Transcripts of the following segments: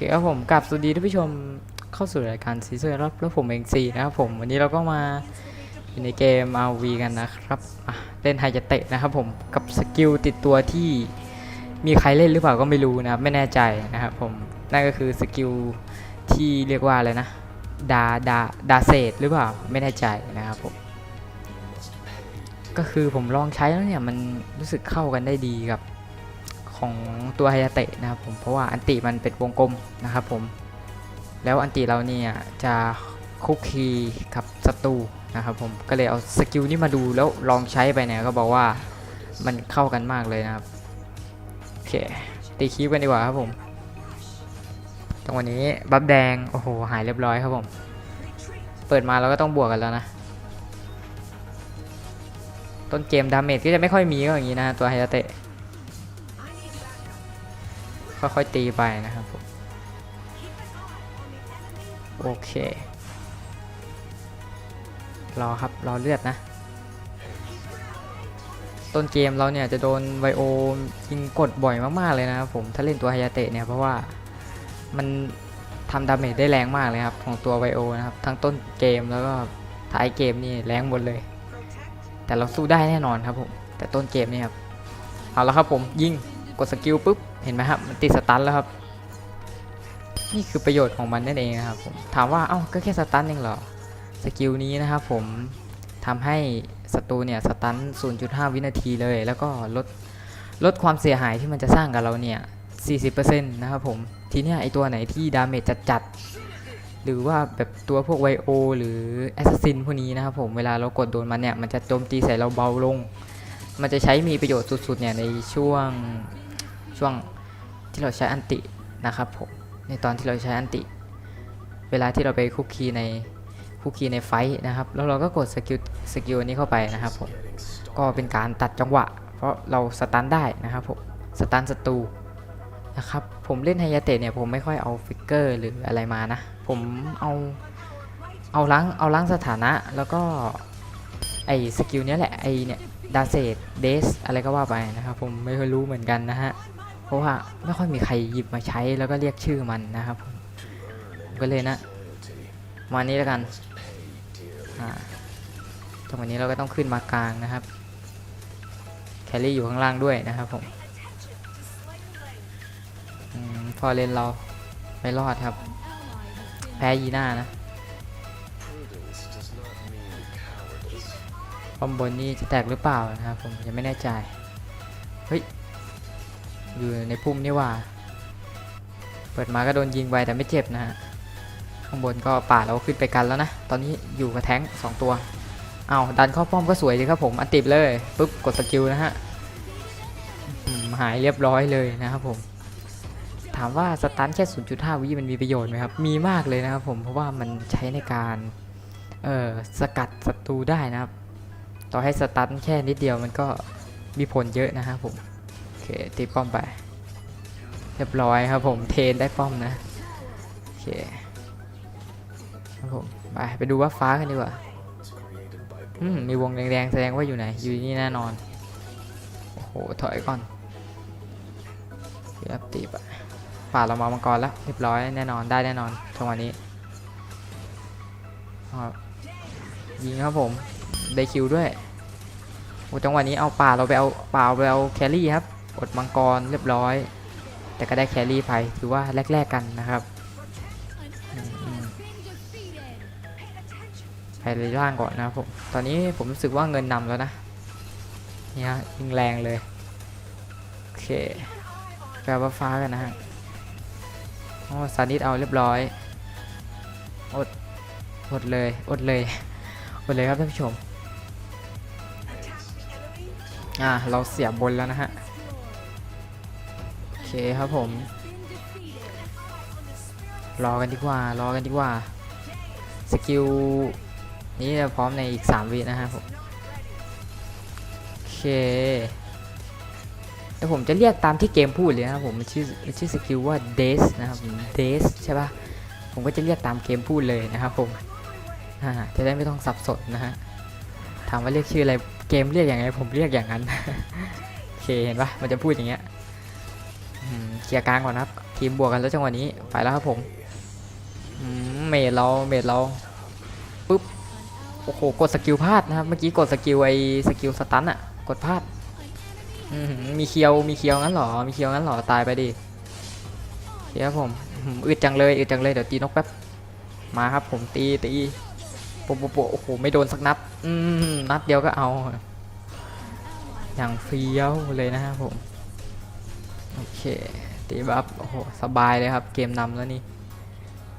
คครับผมกับสวัสดีท่านผู้ชมเข้าสู่รายการซีเซอร์รับแล้วผมเองซีนะครับผมวันนี้เราก็มาอยู่ในเกม RV กันนะครับเล่นไฮจะเตะนะครับผมกับสกิลติดตัวที่มีใครเล่นหรือเปล่าก็ไม่รู้นะครับไม่แน่ใจนะครับผมนั่นก็คือสกิลที่เรียกว่าอะไรนะดาดาดาเซตหรือเปล่าไม่แน่ใจนะครับผมก็คือผมลองใช้แล้วเนี่ยมันรู้สึกเข้ากันได้ดีกับ ของตัวไฮยาเตะนะครับผมเพราะว่าอันติมันเป็นวงกลมนะครับผมแล้วอันติเราเนี่ยจะคุกคีกับศัตรูนะครับผมก็เลยเอาสกิลนี้มาดูแล้วลองใช้ไปเนี่ยก็บอกว่ามันเข้ากันมากเลยนะครับโอเคตีคีบกันดีกว่าครับผมจังวะนี้บัฟแดงโอ้โหหายเรียบร้อยครับผมเปิดมาเราก็ต้องบวกกันแล้วนะต้นเกมดาเมจก็จะไม่ค่อยมีก็อย่างนี้นะตัวไฮยาเตะ ค่อยๆตีไปนะครับผมโอเครอครับรอเลือดนะ ต้นเกมเราเนี่ยจะโดนไวโอยิงกดบ่อยมากๆเลยนะครับผมถ้าเล่นตัวไฮยาเตะเนี่ยเพราะว่ามันทำดาเมจได้แรงมากเลยครับ ของตัวไวโอนะครับ ทั้งต้นเกมแล้วก็ท้ายเกมนี่แรงหมดเลย แต่เราสู้ได้แน่นอนครับผม แต่ต้นเกมนี่ครับ เอาละครับผมยิงกดสกิลปุ๊บ เห็นไหมครับมันติดสตันแล้วครับ นี่คือประโยชน์ของมันนั่นเองนะครับผมถามว่าเอ้าก็แค่สตันเองเหรอสกิลนี้นะครับผมทำให้ศัตรูเนี่ยสตัน 0.5 วินาทีเลย แล้วก็ลดลดความเสียหายที่มันจะสร้างกับเราเนี่ย 40%นะครับผมทีเนี้ยไอตัวไหนที่ดาเมจจัดๆหรือว่าแบบตัวพวกไวโอหรือแอสซัสซินพวกนี้นะครับผมเวลาเรากดโดนมันเนี่ย มันจะโจมตีใส่เราเบาลง มันจะใช้มีประโยชน์สุดๆเนี่ยในช่วง ช่วงที่เราใช้อันตินะครับผมในตอนที่เราใช้อันติ เวลาที่เราไปคุกคีในคุกคีในไฟท์นะครับ แล้วเราก็กดสกิลสกิลนี้เข้าไปนะครับผมก็เป็นการตัดจังหวะ เพราะเราสตันได้นะครับผมสตันศัตรูนะครับผมเล่นไฮยาเตะเนี่ยผมไม่ค่อยเอาฟิกเกอร์หรืออะไรมานะ ผมเอาเอาล้างเอาล้างสถานะแล้วก็ไอสกิลเนี้ยแหละไอเนี่ยดาเซตเดสอะไรก็ว่าไปนะครับผมไม่ค่อยรู้เหมือนกันนะฮะ เพราะว่าไม่ค่อยมีใครหยิบมาใช้แล้วก็เรียกชื่อมันนะครับผมก็เลยนะ มานี้แล้วกันอ่าตรงนี้เราก็ต้องขึ้นมากลางนะครับ แคลรี่อยู่ข้างล่างด้วยนะครับผมอพอเลนเราไม่รอดครับ แพ้ยีน่านะบอมบนนี่จะแตกหรือเปล่านะครับผมยังไม่แน่ใจ เฮ้ย อยู่ในพุ่มนี่ว่า เปิดมาก็โดนยิงไปแต่ไม่เจ็บนะฮะ ข้างบนก็ป่าเราขึ้นไปกันแล้วนะ ตอนนี้อยู่กับแท้งสองตัว เอาดันเข้าป้อมก็สวยดีครับผมอันติดเลยปุ๊บกดสกิลนะฮะหายเรียบร้อยเลยนะครับผม ถามว่าสตันแค่ 0.5 วิมันมีประโยชน์ไหมครับ มีมากเลยนะครับผม เพราะว่ามันใช้ในการเอ่อสกัดศัตรูได้นะครับ ต่อให้สตันแค่นิดเดียวมันก็มีผลเยอะนะครับผม ตีป้อมไป เรียบร้อยครับผมเทนได้ป้อมนะโอเคครับผมไปไปดูว่าฟ้ากันดีกว่าอืมมีวงแดงๆแสดงว่าอยู่ไหน อยู่นี่แน่นอน โอ้โห ถอยก่อนเรียบตีไปป่าเรามามังกรแล้วเรียบร้อยแน่นอนได้แน่นอนจังหวะนี้ยิงครับผม ได้คิวด้วยโอ้จังหวะนี้เอาป่าเราไปเอาป่าเราไปเอาแครี่ครับ อดมังกรเรียบร้อย แต่ก็ได้แครี่ไปถือว่าแลกๆ กันนะครับไปเลยล่างก่อนนะครับผมตอนนี้ผมรู้สึกว่าเงินนำแล้วนะเนี่ฮะยิงแรงเลย โอเคแปลว่าฟ้ากันนะฮะโอ้ซานิดเอาเรียบร้อย อด อดเลย อดเลย อดเลยครับท่านผู้ชม อ่า เราเสียบนแล้วนะฮะ เคครับผม รอกันดีกว่า รอกันดีกว่า สกิล นี้จะพร้อมในอีก 3 วินะครับผมโอเคแต่ผมจะเรียกตามที่เกมพูดเลยนะครับผมมันชื่อมันชื่อสกิลว่า Days นะครับ Days ใช่ปะผมก็จะเรียกตามเกมพูดเลยนะครับผมอ่าจะได้ไม่ต้องสับสนนะฮะถามว่าเรียกชื่ออะไรเกมเรียกอย่างไรผมเรียกอย่างนั้นโอเคเห็นปะมันจะพูดอย่างเงี้ย เคลียร์กลางก่อนนะครับ ทีมบวกกันแล้วจังหวะนี้ไปแล้วครับผมอืมเมดเราเมดเราปุ๊บโอ้โหกดสกิลพลาดนะครับเมื่อกี้กดสกิลไอสกิลสตันอะกดพลาดมีเคียวมีเคียวงั้นเหรอมีเคียวงั้นเหรอตายไปดิเดี๋ยวครับผมอึดจังเลยอึดจังเลยเดี๋ยวตีนกแป๊บมาครับผมตีตีโปะโปะโปะโอ้โหไม่โดนสักนัดนัดเดียวก็เอาอย่างเฟี้ยวเลยนะครับผม เคตีบัฟโอ้โหสบายเลยครับเกมนำแล้วนี่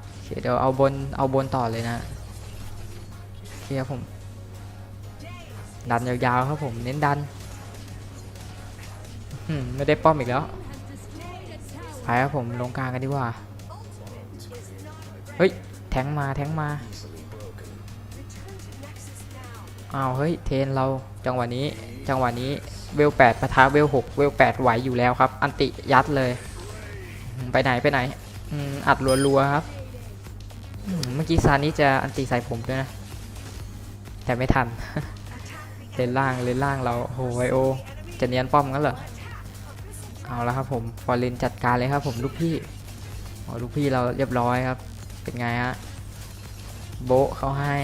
โอเคเดี๋ยวเอาบนเอาบนต่อเลยนะโอเคครับผมดันยาวๆครับผมเน้นดันอืมไม่ได้ป้อมอีกแล้วไปครับผมลงกลางกันดีกว่าเฮ้ยแทงมาแทงมาอ้าวเฮ้ยเทนเราจังหวะนี้จังหวะนี้ เวล8ปะทะเวล6เวล8ไหวอยู่แล้วครับ อันติยัดเลย ไปไหนไปไหนอัดรัวๆครับเมื่อกี้ซานี้จะอันติใส่ผมด้วยนะ แต่ไม่ทัน เลนล่างเลนล่างเราโอ้โหไวโอ จะเนียนป้อมงั้นเหรอ เอาแล้วครับผมฟอร์เรนจัดการเลยครับผมลูกพี่โอ้ลูกพี่เราเรียบร้อยครับ เป็นไงฮะ โบเขาให้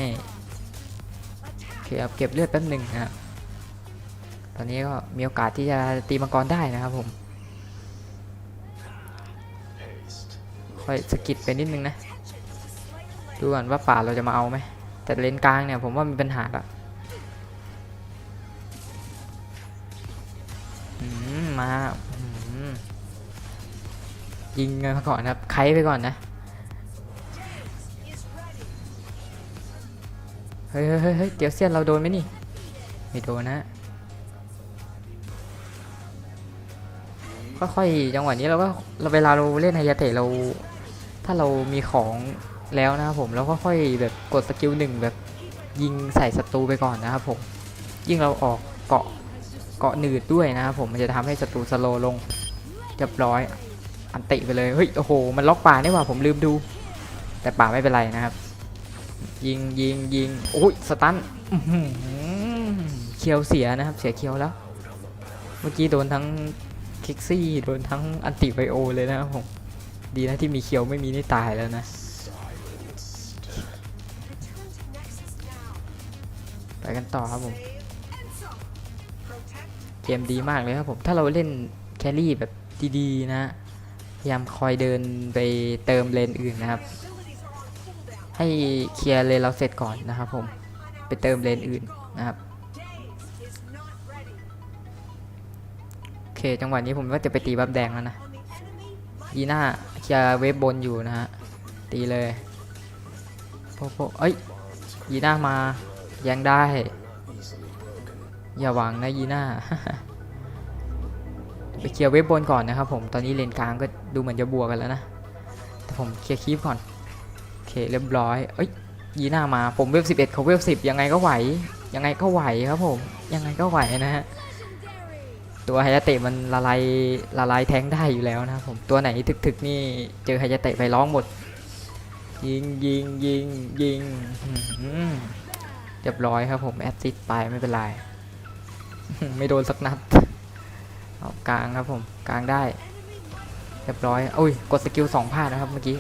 โอเคครับเก็บเลือดแป๊บหนึ่งนะครับ ตอนนี้ก็มีโอกาสที่จะตีมังกรได้นะครับผม ค่อยสกิดไปนิดนึงนะ ดูก่อนว่าป่าเราจะมาเอาไหม แต่เลนกลางเนี่ยผมว่ามีปัญหาละมายิงกันมาก่อนครับไคไปก่อนนะ เฮ้ยเฮ้ยเฮ้ยเฮ้ยเดี๋ยวเซียนเราโดนไหมนี่ ไม่โดนนะ ค่อยๆจังหวะนี้เราก็เราเวลาเราเล่นไฮยาเตะเรา ถ้าเรามีของแล้วนะครับผมเราก็ค่อยแบบกดสกิลหนึ่งแบบยิงใส่ศัตรูไปก่อนนะครับผมยิ่งเราออกเกาะเกาะหนืดด้วยนะครับผมมันจะทำให้ศัตรูสโลลงเรียบร้อย อันติไปเลยเฮ้ยโอ้โหมันล็อกป่านี่หว่าผมลืมดู แต่ป่าไม่เป็นไรนะครับ ยิงยิงยิงโอ้ยสตันเคียวเสียนะครับ เสียเคียวแล้ว เมื่อกี้โดนทั้ง คิกซี่โดนทั้งอันติไบโอเลยนะครับผม ดีนะที่มีเคียวไม่มีนี่ตายแล้วนะ ไปกันต่อครับผม เกมดีมากเลยครับผม ถ้าเราเล่นแครี่แบบดีๆนะพยายามคอยเดินไปเติมเลนอื่นนะครับ ให้เคลียร์เลนเราเสร็จก่อนนะครับผม ไปเติมเลนอื่นนะครับ เคจังหวะนี้ผมก็จะไปตีบัฟแดงแล้วนะยีน่าเคลียร์เวฟบนอยู่นะฮะตีเลยโปโปเอ้ยยีน่ามายังได้ อย่าหวังนะยีน่าไปเคลียร์เวฟบนก่อนนะครับผมตอนนี้เลนกลางก็ดูเหมือนจะบวกกันแล้วนะแต่ผมเคลียร์คีฟก่อนโอเคเรียบร้อยเอ้ยยีน่ามาผมเวฟ11เขาเวฟ10ยังไงก็ไหวยังไงก็ไหวครับผมยังไงก็ไหวนะฮะ ตัวไฮยาเตะมันละลายละลายแทงได้อยู่แล้วนะครับผมตัวไหนถึกๆนี่เจอไฮยาเตะไปร้องหมด ยิงยิงยิงยิงเรียบร้อยครับผมแอดซิดไปไม่เป็นไรไม่โดนสักนัดเอากลางครับผมกลางได้เรียบร้อยอุ้ยกดสกิลสองพลาดนะครับเมื่อกี้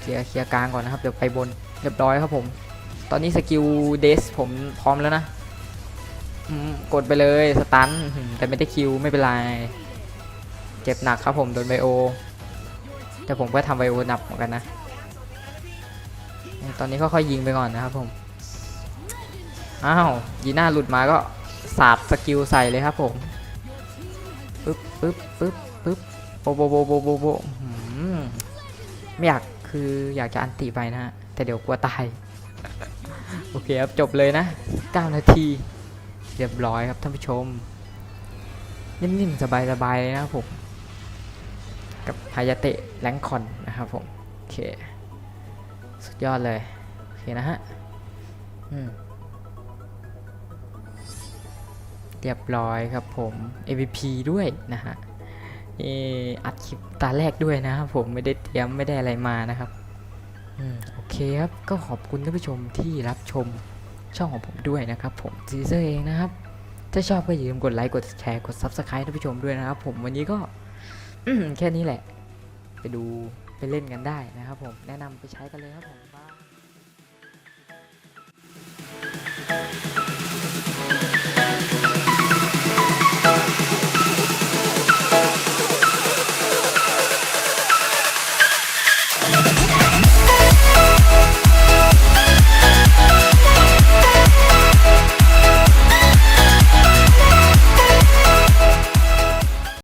เคลียร์เคลียร์กลางก่อนนะครับเดี๋ยวไปบนเรียบร้อยครับผม ตอนนี้สกิลเดสผมพร้อมแล้วนะ กดไปเลยสตันแต่ไม่ได้คิวไม่เป็นไร เจ็บหนักครับผมโดนไบโอ แต่ผมก็ทำไบโอหนักเหมือนกันนะ ตอนนี้ค่อยๆยิงไปก่อนนะครับผม อ้าวยีน่าหลุดมาก็สาดสกิลใส่เลยครับผมปึ๊บปึ๊บปึ๊บปึ๊บโบโบโบโบโบโบไม่อยากคืออยากจะอันติไปนะฮะ แต่เดี๋ยวกลัวตาย โอเคครับ จบเลยนะ 9 นาที เรียบร้อยครับท่านผู้ชม นิ่มๆ สบายๆเลยนะครับผม กับฮายาเตะแรงคอนนะครับผม โอเค สุดยอดเลย โอเคนะฮะเรียบร้อยครับผม MVP ด้วยนะฮะเอ่ออัดคลิปตาแรกด้วยนะครับผมไม่ได้เตรียมไม่ได้อะไรมานะครับอโอเคครับ ก็ขอบคุณท่านผู้ชมที่รับชม ช่องของผมด้วยนะครับ ผมซีเซอร์เองนะครับ ถ้าชอบก็อย่าลืมกดไลค์กดแชร์กด Subscribe ท่านผู้ชมด้วยนะครับ ผมวันนี้ก็แค่นี้แหละ ไปดูไปเล่นกันได้นะครับ ผมแนะนำไปใช้กันเลยครับผม